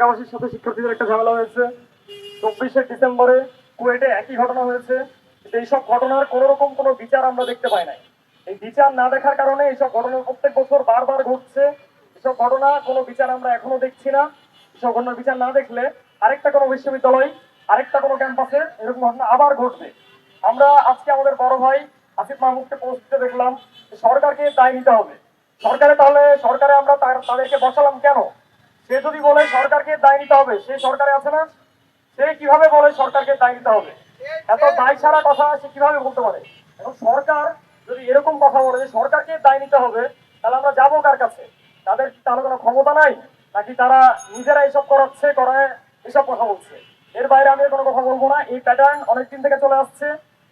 এলাকাবাসীর সাথে শিক্ষার্থীদের একটা ঝামেলা হয়েছে। চব্বিশে ডিসেম্বরে কুয়েটে একই ঘটনা হয়েছে। এইসব ঘটনার কোনো রকম কোনো বিচার আমরা দেখতে পাই নাই। এই বিচার না দেখার কারণে এইসব ঘটনা প্রত্যেক বছর বারবার ঘটছে। এসব ঘটনা, কোনো বিচার আমরা এখনও দেখছি না। এসব ঘটনার বিচার না দেখলে আরেকটা কোনো বিশ্ববিদ্যালয়, আরেকটা কোনো ক্যাম্পাসে এরকম ঘটনা আবার ঘটবে। আমরা আজকে আমাদের বড় ভাই আসিফ মাহমুদকে পৌঁছতে দেখলাম সরকারকে দায় নিতে হবে। সরকারে তাহলে, সরকারে আমরা তাদেরকে বসালাম কেন? সে যদি বলে সরকারকে দায় নিতে হবে, সে সরকারে আছে না? সে কীভাবে বলে সরকারকে দায় নিতে হবে? এত দায় ছাড়া কথা সে কীভাবে বলতে পারে? এখন সরকার যদি এরকম কথা বলে যে সরকারকে দায় নিতে হবে, তাহলে আমরা যাব কার কাছে? তাদের তাহলে কোনো ক্ষমতা নাই? নাকি তারা নিজেরা এসব করাচ্ছে, করায় এসব কথা বলছে? এর বাইরে আমি কোনো কথা বলব না। এই প্যাটার্ন অনেকদিন থেকে চলে আসছে।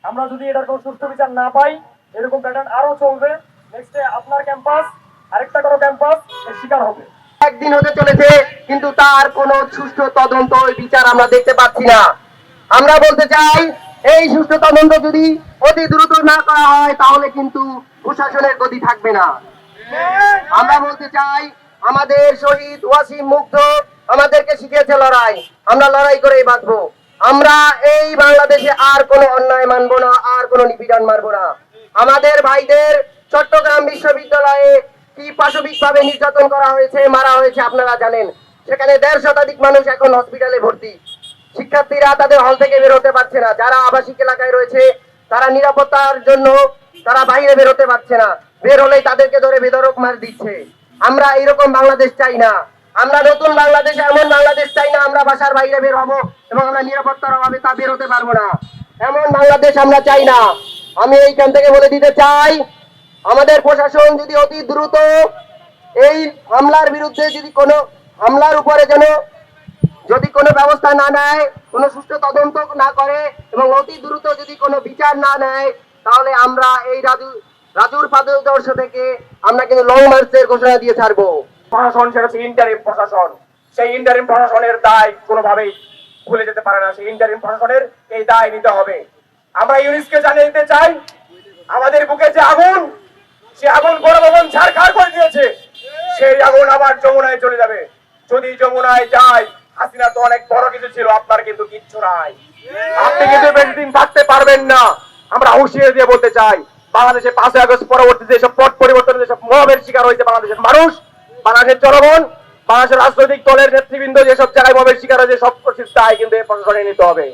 আমরা যদি এটার কোনো সুষ্ঠু বিচার না পাই, এরকম প্যাটার্ন আরও চলবে। নেক্সটে আপনার ক্যাম্পাস আরেকটা কোনো ক্যাম্পাস এর শিকার হবে। একদিন হতে চলেছে, কিন্তু তার কোনো সুষ্ঠু তদন্ত বিচার আমরা দেখতে পাচ্ছি না। আমরা বলতে চাই, এই সুষ্ঠু তদন্ত যদি অতি দ্রুত না করা হয়, তাহলে কিন্তু প্রশাসনের গতি থাকবে না। আমরা বলতে চাই, আমাদের শহীদ ওয়াসিম মুগ্ধ আমাদেরকে শিখিয়েছে লড়াই। আমরা লড়াই করেই বাঁচবো। আমরা এই বাংলাদেশে আর কোনো অন্যায় মানবো না, আর কোনো নিপীড়ন মানবো না। আমাদের ভাইদের চট্টগ্রাম বিশ্ববিদ্যালয়ে কি পাশবিক ভাবে নির্যাতন করা হয়েছে, মারা হয়েছে আপনারা জানেন। সেখানে দেড় শতাধিক মানুষ এখন হসপিটালে ভর্তি। শিক্ষার্থীরা তাদের হল থেকে বের হতে পারছে না। যারা আবাসিক এলাকায় রয়েছে, তারা নিরাপত্তার জন্য তারা বাইরে বের হতে পারছে না। বের হলেই তাদেরকে ধরে বেদরক মার দিচ্ছে। আমরা এরকম বাংলাদেশ চাই না। আমরা নতুন বাংলাদেশ, এমন বাংলাদেশ চাই না, আমরা বাসার বাইরে বের হব এবং আমরা নিরাপত্তার অভাবে তা বের হতে পারব না। এমন বাংলাদেশ আমরা চাই না। আমি এইখান থেকে বলে দিতে চাই আমাদের প্রশাসন যদি অতি দ্রুত এই হামলার বিরুদ্ধে যদি কোনো হামলার উপরে যেন যদি কোনো ব্যবস্থা না নেয়, কোনো সুষ্ঠু তদন্ত না করে এবং অতি দ্রুত যদি কোনো বিচার না নেয়, তাহলে আমরা এই রাজু, রাজুর পাদদর্শ থেকে আমরা কিন্তু লং মার্চের ঘোষণা দিয়ে ছাড়বো। প্রশাসন সেটা হচ্ছে ইন্টারিম প্রশাসন। সেই ইন্টারিম প্রশাসনের দায় কোনোভাবেই ভুলে যেতে পারে না। সেই ইন্টারিম প্রশাসনের এই দায় নিতে হবে। আমরা ইউনিসকে জানিয়ে দিতে চাই, আমাদের বুকে যে আগুন সে আগুন গণভবন ঝাড়খাড় করে দিয়েছে সেই আগুন আবার যমুনায় চলে যাবে। যদি যমুনায় যায়, হাসিনা তো অনেক বড় কিছু ছিল, আপনার কিন্তু কিচ্ছু নাই। আপনি কিন্তু বেশি দিন থাকতে পারবেন না। আমরা হুঁশিয়ারি দিয়ে বলতে চাই, বাংলাদেশে পাঁচই আগস্ট পরবর্তীতে যেসব পট পরিবর্তনের, যেসব মহাবের শিকার হয়েছে বাংলাদেশের মানুষ, বাংলাদেশের জনগণ, বাংলাদেশের রাজনৈতিক দলের নেতৃবৃন্দ যেসব জায়গায় মহাবের শিকার হয়েছে, সব দায় কিন্তু এই প্রশাসনে নিতে হবে।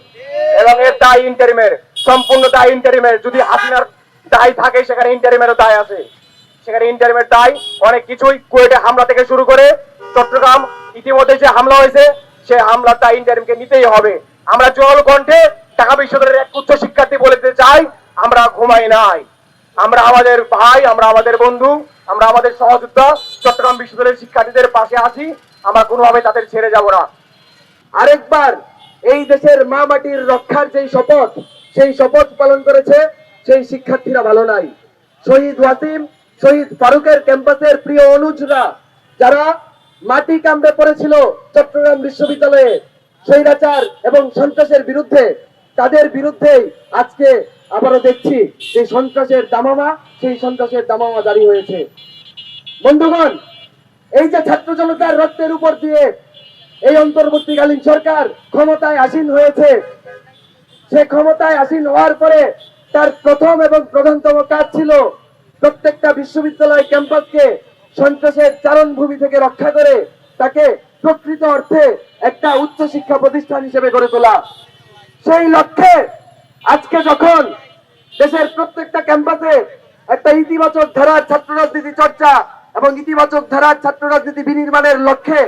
এবং এর দায় ইন্টারিমের সম্পূর্ণ দায় ইন্টারিমের যদি হাসিনার দায় থাকে, সেখানে ইন্টারিমেরও দায় আছে। সেখানে ইন্টারিমের দায়। অনেক কিছুই কুয়েটে হামলা থেকে শুরু করে চট্টগ্রাম ইতিমধ্যে যে হামলা হয়েছে সেই হামলার দায় ইন্টারিমকে নিতেই হবে। আমরা জল কণ্ঠে ঢাকা বিশ্ববিদ্যালয়ের এক উচ্চ শিক্ষার্থী বলে চাই, আমরা ঘুমাই নাই। আমরা আমাদের ভাই, আমরা আমাদের বন্ধু, আমরা আমাদের সহযোদ্ধা, চট্টগ্রাম বিশ্ববিদ্যালয়ের শিক্ষার্থীদের পাশে আছি, আমরা কোনোভাবে তাদের ছেড়ে যাব না। আরেকবার, এই দেশের মা মাটির রক্ষার যেই শপথ, সেই শপথ পালন করেছে, সেই শিক্ষার্থীরা ভালো নাই। শহীদ ওয়াসিম শহীদ ফারুকের ক্যাম্পাসের প্রিয় অনুজরা, যারা মাটি কামড়ে পড়েছিল চট্টগ্রাম বিশ্ববিদ্যালয়ে, স্বৈরাচার এবং সন্ত্রাসের বিরুদ্ধে, তাদের বিরুদ্ধেই আজকে আবারও দেখছি যে সন্ত্রাসের দামামা, সেই সন্ত্রাসের দামামা জারি হয়েছে। বন্ধুগণ, এই যে ছাত্র জনতার রক্তের উপর দিয়ে এই অন্তর্বর্তীকালীন সরকার ক্ষমতায় আসীন হয়েছে, সে ক্ষমতায় আসীন হওয়ার পরে তার প্রথম এবং প্রধানতম কাজ ছিল প্রত্যেকটা বিশ্ববিদ্যালয় ক্যাম্পাসকে সন্ত্রাসের চারণভূমি থেকে রক্ষা করে তাকে প্রকৃত অর্থে একটা উচ্চ শিক্ষা প্রতিষ্ঠান হিসেবে গড়ে তোলা। সেই লক্ষ্যে আজকে যখন দেশের প্রত্যেকটা ক্যাম্পাসে একটা ইতিবাচক ধারার ছাত্র রাজনীতি চর্চা এবং ইতিবাচক ধারার ছাত্র রাজনীতি বিনির্মাণের লক্ষ্যে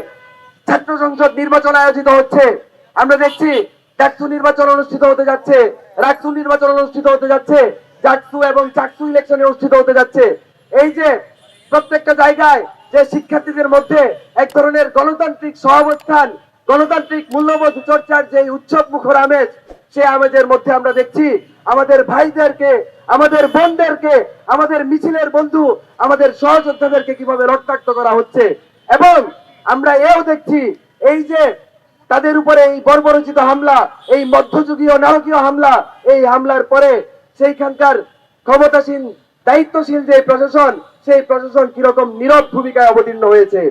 ছাত্র সংসদ নির্বাচন আয়োজিত হচ্ছে, আমরা দেখছি ডাকসু নির্বাচন অনুষ্ঠিত হতে যাচ্ছে রাকসু নির্বাচন অনুষ্ঠিত হতে যাচ্ছে। জাকসু এবং চাকসু ইলেকশন অনুষ্ঠিত হতে যাচ্ছে। এই যে প্রত্যেকটা জায়গায় যে শিক্ষার্থীদের মধ্যে এক ধরনের গণতান্ত্রিক সহাবস্থান, গণতান্ত্রিক মূল্যবোধ চর্চার যে উৎসব মুখর আমেজ, সে আমেজের মধ্যে আমরা দেখছি আমাদের ভাইদেরকে, আমাদের বোনদেরকে, আমাদের মিছিলের বন্ধু, আমাদের সহযোদ্ধাদেরকে কীভাবে রক্তাক্ত করা হচ্ছে। এবং আমরা এও দেখছি এই যে তাদের উপরে এই বর্বরচিত হামলা, এই মধ্যযুগীয় নারকীয় হামলা, এই হামলার পরে সেইখানকার ক্ষমতাসীন দায়িত্বশীল যে প্রশাসন সেই প্রশাসন কীরকম নীরব ভূমিকায় অবতীর্ণ হয়েছে।